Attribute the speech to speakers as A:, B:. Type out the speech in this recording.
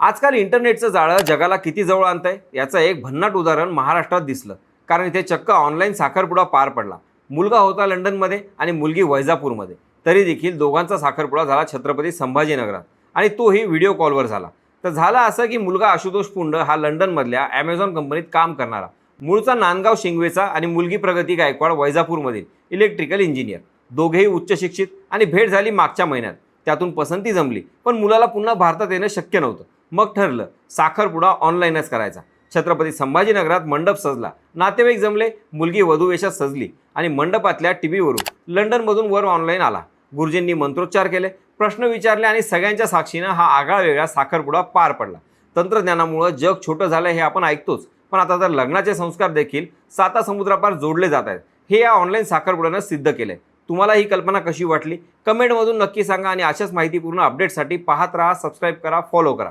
A: आजकाल इंटरनेटचं जाळं जगाला किती जवळ आणतंय याचं एक भन्नाट उदाहरण महाराष्ट्रात दिसलं. कारण इथे चक्क ऑनलाईन साखरपुडा पार पडला. मुलगा होता लंडनमध्ये आणि मुलगी वैजापूरमध्ये. तरी देखील दोघांचा साखरपुडा झाला छत्रपती संभाजीनगरात. आणि तोही व्हिडिओ कॉलवर झाला. तर झालं असं की मुलगा आशुतोष पुंड हा लंडनमधल्या ॲमेझॉन कंपनीत काम करणारा. मूळचा नांदगाव शिंगवेचा आणि मुलगी प्रगती गायकवाड वैजापूरमधील इलेक्ट्रिकल इंजिनियर. दोघेही उच्च शिक्षित आणि भेट झाली मागच्या महिन्यात. त्यातून पसंती जमली. पण मुलाला पुन्हा भारतात येणं शक्य नव्हतं. मग ठरलं साखरपुडा ऑनलाईनच करायचा. छत्रपती संभाजीनगरात मंडप सजला. नातेवाईक जमले मुलगी वधूवेशात सजली आणि मंडपातल्या टी व्हीवरून लंडनमधून वर ऑनलाईन आला. गुरुजींनी मंत्रोच्चार केले प्रश्न विचारले आणि सगळ्यांच्या साक्षीनं हा आगळा वेगळा साखरपुडा पार पडला. तंत्रज्ञानामुळं जग छोटं झालं हे आपण ऐकतोच पण आता तर लग्नाचे संस्कार देखील साता समुद्रापार जोडले जात आहेत. हे या ऑनलाईन साखरपुड्यानं सिद्ध केले तुम्हाला ही कल्पना कशी वाटली? कमेंटमधून नक्की सांगा आणि अशाच माहितीपूर्ण अपडेटसाठी पाहत राहा सबस्क्राईब करा फॉलो करा.